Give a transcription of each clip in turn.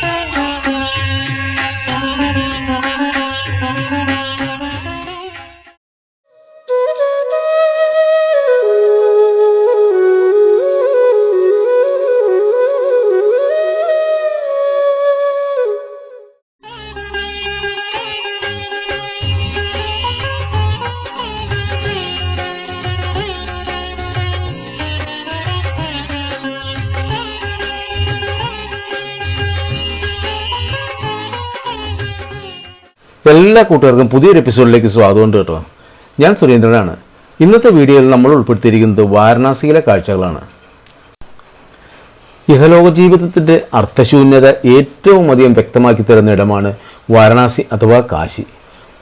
Thank you. എല്ലാ കൂട്ടുകാർക്കും പുതിയൊരു എപ്പിസോഡിലേക്ക് സ്വാഗതം കേട്ടോ. ഞാൻ സുരേന്ദ്രനാണ്. ഇന്നത്തെ വീഡിയോയിൽ നമ്മൾ ഉൾപ്പെടുത്തിയിരിക്കുന്നത് വാരണാസിയിലെ കാഴ്ചകളാണ്. ഇഹലോക ജീവിതത്തിന്റെ അർത്ഥശൂന്യത ഏറ്റവും അധികം വ്യക്തമാക്കി തരുന്ന ഇടമാണ് വാരണാസി അഥവാ കാശി.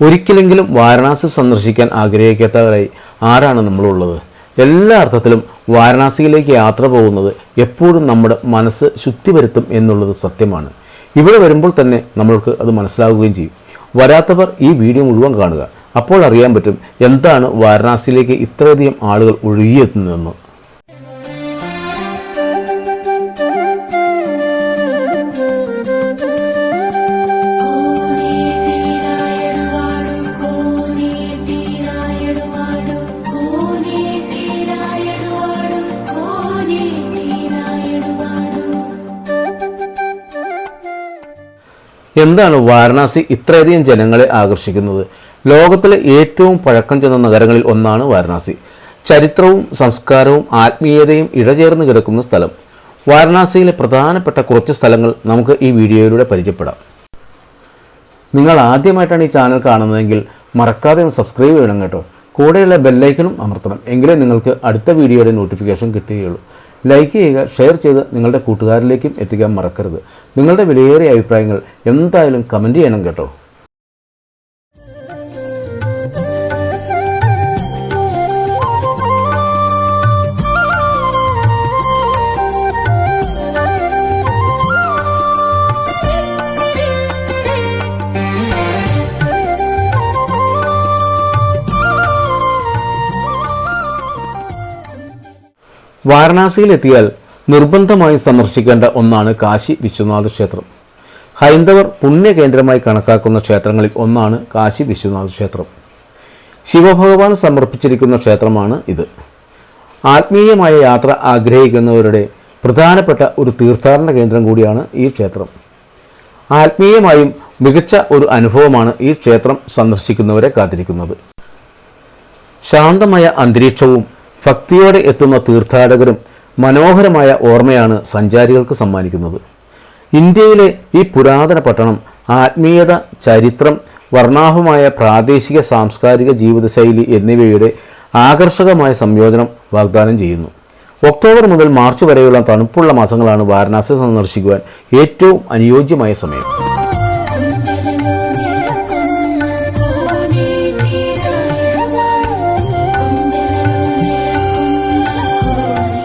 ഒരിക്കലെങ്കിലും വാരണാസി സന്ദർശിക്കാൻ ആഗ്രഹിക്കാത്തവരായി ആരാണ് നമ്മളുള്ളത്? എല്ലാ അർത്ഥത്തിലും വാരണാസിയിലേക്ക് യാത്ര പോകുന്നത് എപ്പോഴും നമ്മുടെ മനസ്സ് ശുദ്ധി വരുത്തും എന്നുള്ളത് സത്യമാണ്. ഇവിടെ വരുമ്പോൾ തന്നെ നമ്മൾക്ക് അത് മനസ്സിലാവുകയും ചെയ്യും. വരാത്തവർ ഈ വീഡിയോ മുഴുവൻ കാണുക. അപ്പോൾ അറിയാൻ പറ്റും എന്താണ് വാരണാസിയിലേക്ക് ഇത്രയധികം ആളുകൾ ഒഴുകിയെത്തുന്നതെന്ന്. എന്താണ് വാരണാസി ഇത്രയധികം ജനങ്ങളെ ആകർഷിക്കുന്നത്? ലോകത്തിലെ ഏറ്റവും പഴക്കം ചെന്ന നഗരങ്ങളിൽ ഒന്നാണ് വാരണാസി. ചരിത്രവും സംസ്കാരവും ആത്മീയതയും ഇഴചേർന്ന് കിടക്കുന്ന സ്ഥലം. വാരണാസിയിലെ പ്രധാനപ്പെട്ട കുറച്ച് സ്ഥലങ്ങൾ നമുക്ക് ഈ വീഡിയോയിലൂടെ പരിചയപ്പെടാം. നിങ്ങൾ ആദ്യമായിട്ടാണ് ഈ ചാനൽ കാണുന്നതെങ്കിൽ മറക്കാതെ ഒന്ന് സബ്സ്ക്രൈബ് ചെയ്യണം കേട്ടോ. കൂടെയുള്ള ബെല്ലൈക്കനും അമർത്തണം. എങ്കിലേ നിങ്ങൾക്ക് അടുത്ത വീഡിയോയുടെ നോട്ടിഫിക്കേഷൻ കിട്ടുകയുള്ളൂ. ലൈക്ക് ചെയ്യുക ഷെയർ ചെയ്ത് നിങ്ങളുടെ കൂട്ടുകാരിലേക്കും എത്തിക്കാൻ മറക്കരുത്. നിങ്ങളുടെ വിലയേറിയ അഭിപ്രായങ്ങൾ എന്തായാലും കമന്റ് ചെയ്യണം കേട്ടോ. വാരണാസിയിലെത്തിയാൽ നിർബന്ധമായും സന്ദർശിക്കേണ്ട ഒന്നാണ് കാശി വിശ്വനാഥ ക്ഷേത്രം. ഹൈന്ദവർ പുണ്യകേന്ദ്രമായി കണക്കാക്കുന്ന ക്ഷേത്രങ്ങളിൽ ഒന്നാണ് കാശി വിശ്വനാഥ ക്ഷേത്രം. ശിവഭഗവാൻ സമർപ്പിച്ചിരിക്കുന്ന ക്ഷേത്രമാണ് ഇത്. ആത്മീയമായ യാത്ര ആഗ്രഹിക്കുന്നവരുടെ പ്രധാനപ്പെട്ട ഒരു തീർത്ഥാടന കേന്ദ്രം കൂടിയാണ് ഈ ക്ഷേത്രം. ആത്മീയമായും മികച്ച ഒരു അനുഭവമാണ് ഈ ക്ഷേത്രം സന്ദർശിക്കുന്നവരെ കാത്തിരിക്കുന്നത്. ശാന്തമായ അന്തരീക്ഷവും ഭക്തിയോടെ എത്തുന്ന തീർത്ഥാടകരും മനോഹരമായ ഓർമ്മയാണ് സഞ്ചാരികൾക്ക് സമ്മാനിക്കുന്നത്. ഇന്ത്യയിലെ ഈ പുരാതന പട്ടണം ആത്മീയത ചരിത്രം വർണാഭമായ പ്രാദേശിക സാംസ്കാരിക ജീവിതശൈലി എന്നിവയുടെ ആകർഷകമായ സംയോജനം വാഗ്ദാനം ചെയ്യുന്നു. ഒക്ടോബർ മുതൽ മാർച്ച് വരെയുള്ള തണുപ്പുള്ള മാസങ്ങളാണ് വാരണാസി സന്ദർശിക്കുവാൻ ഏറ്റവും അനുയോജ്യമായ സമയം.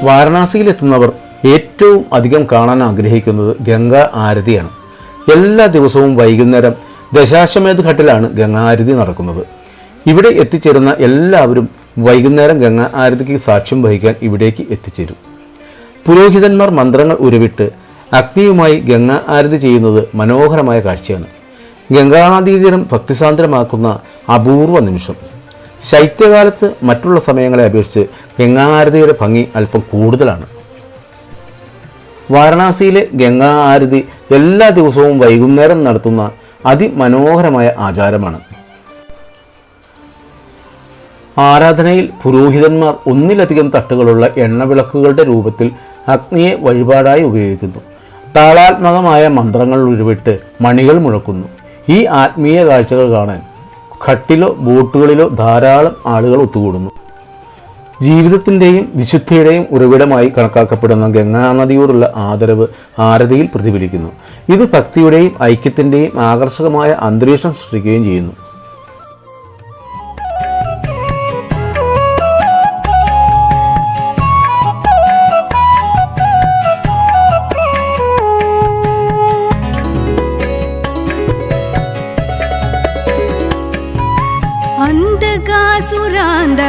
വാരണാസിയിലെത്തുന്നവർ ഏറ്റവും അധികം കാണാൻ ആഗ്രഹിക്കുന്നത് ഗംഗാ ആരതിയാണ്. എല്ലാ ദിവസവും വൈകുന്നേരം ദശാശ്വമേത് ഘട്ടിലാണ് ഗംഗാ ആരതി നടക്കുന്നത്. ഇവിടെ എത്തിച്ചേരുന്ന എല്ലാവരും വൈകുന്നേരം ഗംഗാ ആരതിക്ക് സാക്ഷ്യം വഹിക്കാൻ ഇവിടേക്ക് എത്തിച്ചേരും. പുരോഹിതന്മാർ മന്ത്രങ്ങൾ ഉരുവിട്ട് അഗ്നിയുമായി ഗംഗാ ആരതി ചെയ്യുന്നത് മനോഹരമായ കാഴ്ചയാണ്. ഗംഗാനദീതീരം ഭക്തിസാന്ദ്രമാക്കുന്ന അപൂർവ നിമിഷം. ശൈത്യകാലത്ത് മറ്റുള്ള സമയങ്ങളെ അപേക്ഷിച്ച് ഗംഗാരതിയുടെ ഭംഗി അല്പം കൂടുതലാണ്. വാരണാസിയിലെ ഗംഗാ ആരതി എല്ലാ ദിവസവും വൈകുന്നേരം നടത്തുന്ന അതിമനോഹരമായ ആചാരമാണ്. ആരാധനയിൽ പുരോഹിതന്മാർ ഒന്നിലധികം തട്ടുകളുള്ള എണ്ണവിളക്കുകളുടെ രൂപത്തിൽ അഗ്നിയെ വഴിപാടായി ഉപയോഗിക്കുന്നു. താളാത്മകമായ മന്ത്രങ്ങൾ ഉരുവിട്ട് മണികൾ മുഴക്കുന്നു. ഈ ആത്മീയ കാഴ്ചകൾ കാണാൻ ഘട്ടിലോ ബോട്ടുകളിലോ ധാരാളം ആളുകൾ ഒത്തുകൂടുന്നു. ജീവിതത്തിന്റെയും വിശുദ്ധിയുടെയും ഉറവിടമായി കണക്കാക്കപ്പെടുന്ന ഗംഗാനദിയോടുള്ള ആദരവ് ആരതിയിൽ പ്രതിഫലിക്കുന്നു. ഇത് ഭക്തിയുടെയും ഐക്യത്തിന്റെയും ആകർഷകമായ അന്തരീക്ഷം സൃഷ്ടിക്കുകയും ചെയ്യുന്നു.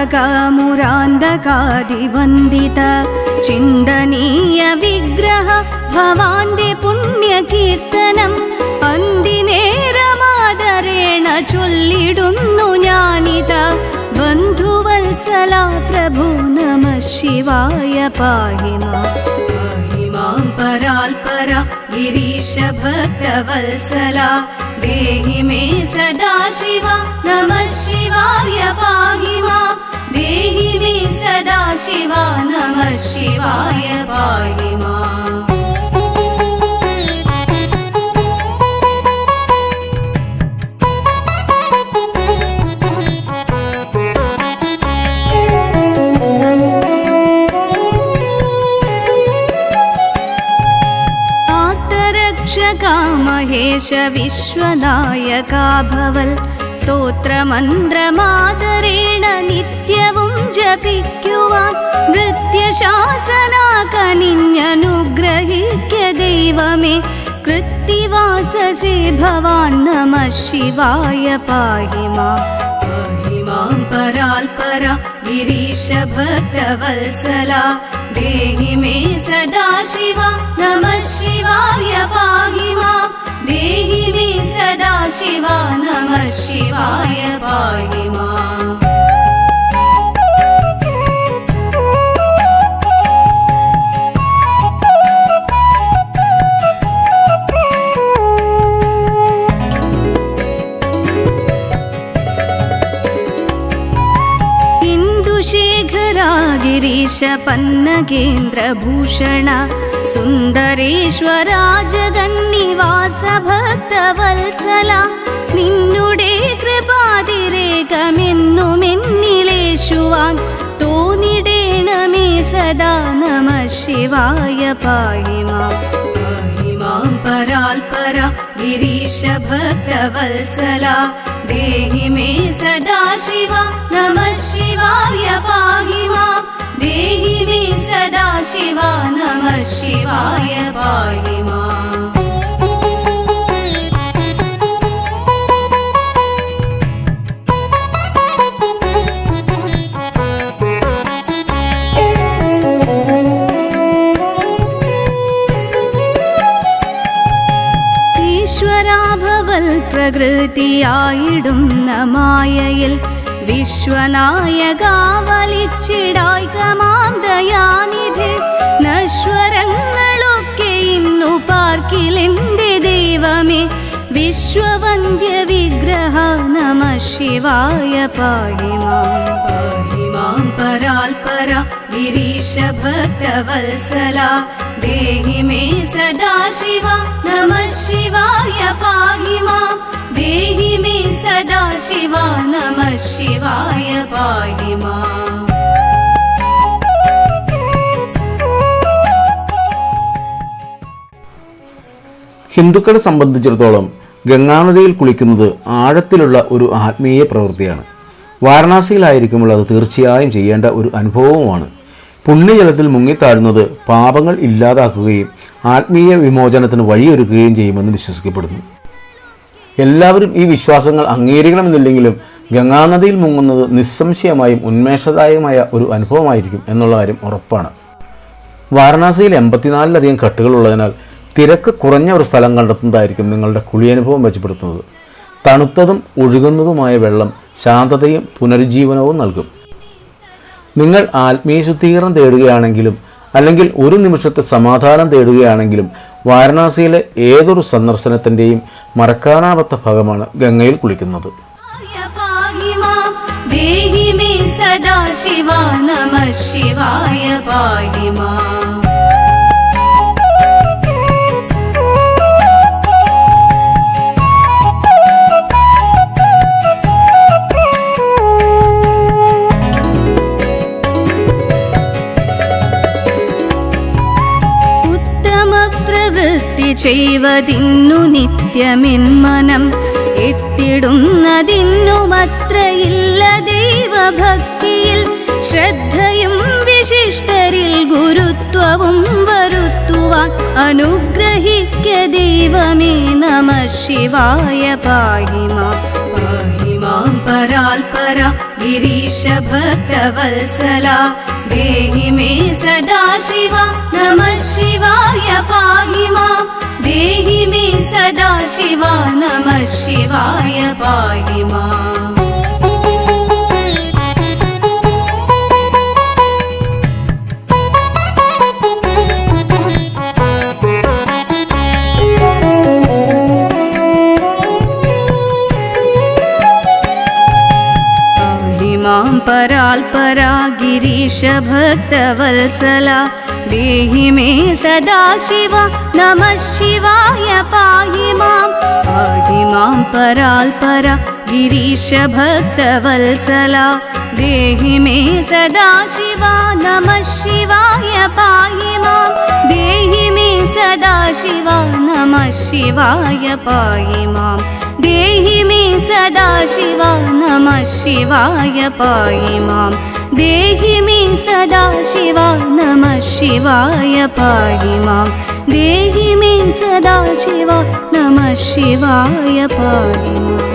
ഗുരാന്തകാരിവന്ദിത ചിന്തനീയ വിഗ്രഹ ഭവാന്റെ പുണ്യകീർത്തനം അന്തിനേരമാദരേണ ചൊല്ലിടുന്നു ഞാനിത. ബന്ധുവത്സല പ്രഭു നമ ശിവായ പാഹിമാ. पराल् परा गिरिशभ देहि मे सदा शिवा नमः शिवाय पाहि मा। देहि मे सदा शिवा नमः शिवाय पाहि मा। विश्वनायका भवल् स्तोत्रमन्त्रमादरेण नित्यवं जपिक्युवान् कुवान् नृत्यशासनाकनिन्यनुग्रहिक्य दैव मे कृत्तिवासे भवान् नमः शिवाय पाहि मा। मां परा गिरीशभवल्सला देहि मे सदा शिवा नमः शिवाय पाहि पाहिमा देहि मे सदा शिवा नमः शिवाय पाहि मा। शेखरा गिरीश पन्नगेन्द्रभूषणा സുന്ദരീശ്വരാ ജഗന്നിവാസ ഭക്തവത്സല നിന്നുടെ കൃപാതിരേകമെന്നുമെന്നിലേശുവാൻ തോന്നിടേണമേ സദാ നമ ശിവായ പായിമാം പായിമാം പരാൽപര ഗിരീശ ഭക്തവത്സല ദേഹി മേ സദാ ശിവ നമ शिवा नमः शिवाय पाहि माम् ഈശ്വരാഭവൽ പ്രകൃതിയായിടുന്ന മായയിൽ വിശ്വനായകാ വലിച്ചിടായ് ദയാനിധി നശ്വരങ്ങളൊക്കെ ഇന്നു പാർക്കിലെന്റെ ദൈവമേ. വിശ്വവന്ദ്യ വിഗ്രഹ നമ ശിവായ പാഹിമാം. പാഹിമാം പരാൽപര ഗിരീശ ഭക്തവത്സല ദേഹി മേ സദാശിവ നമ ശിവായ പാഹിമാം. देहि मे सदा शिवा नमः शिवाय पाहि माम् ഹിന്ദുക്കളെ സംബന്ധിച്ചിടത്തോളം ഗംഗാനദിയിൽ കുളിക്കുന്നത് ആഴത്തിലുള്ള ഒരു ആത്മീയ പ്രവൃത്തിയാണ് വാരണാസിയിലായിരിക്കുമ്പോൾ അത് തീർച്ചയായും ചെയ്യേണ്ട ഒരു അനുഭവവുമാണ് പുണ്യജലത്തിൽ മുങ്ങിത്താഴുന്നത് പാപങ്ങൾ ഇല്ലാതാക്കുകയും ആത്മീയ വിമോചനത്തിന് വഴിയൊരുക്കുകയും ചെയ്യുമെന്ന് വിശ്വസിക്കപ്പെടുന്നു എല്ലാവരും ഈ വിശ്വാസങ്ങൾ അംഗീകരിക്കണമെന്നില്ലെങ്കിലും ഗംഗാനദിയിൽ മുങ്ങുന്നത് നിസ്സംശയമായും ഉന്മേഷദായകമായ ഒരു അനുഭവമായിരിക്കും എന്നുള്ള കാര്യം ഉറപ്പാണ്. വാരണാസിയിൽ എൺപത്തിനാലിലധികം കെട്ടുകളുള്ളതിനാൽ തിരക്ക് കുറഞ്ഞ ഒരു സ്ഥലം കണ്ടെത്തുന്നതായിരിക്കും നിങ്ങളുടെ കുളിയനുഭവം മെച്ചപ്പെടുത്തുന്നത്. തണുത്തതും ഒഴുകുന്നതുമായ വെള്ളം ശാന്തതയും പുനരുജ്ജീവനവും നൽകും. നിങ്ങൾ ആത്മീയ ശുദ്ധീകരണം തേടുകയാണെങ്കിലും അല്ലെങ്കിൽ ഒരു നിമിഷത്തെ സമാധാനം തേടുകയാണെങ്കിലും വാരണാസിയിലെ ഏതൊരു സന്ദർശനത്തിന്റെയും മറക്കാനാവാത്ത ഭാഗമാണ് ഗംഗയിൽ കുളിക്കുന്നത്. സദാശിവ നമ ശിവായ പാഹിമാ ചെയ്വതിന്നു നിത്യമെന്മനം എത്തിടുന്നതിന്നുമത്രയില്ല ദൈവഭക്തിയിൽ. ശ്രദ്ധയും വിശിഷ്ടരിൽ ഗുരുത്വവും വരുത്തുവാൻ അനുഗ്രഹിക്ക ദൈവമേ നമ ശിവായ പാഹിമാ. പാഹിമാം പരാൽപര ഗിരീശ ഭക്തവത്സല देहि मे सदा शिवा नमः शिवाय पाहि मां। देहि मे सदा शिवा नमः शिवाय पाहि माम् मां पराल्परा गिरीशभक्तवत्सला देहि मे सदा शिव नमः शिवाय पाहि मां। पाहि मां पराल्परा गिरीशभक्तवत्सला देहि मे सदाशिवा नमः शिवाय पाहि मां। देहि मे सदाशिवा नमः शिवाय पाहि मां। देहि सदाशिवा नमः शिवाय पाहि मां देहि मे सदाशिवा नमः शिवाय पाहि मां देहि मे सदाशिवा नमः शिवाय पाहि माम्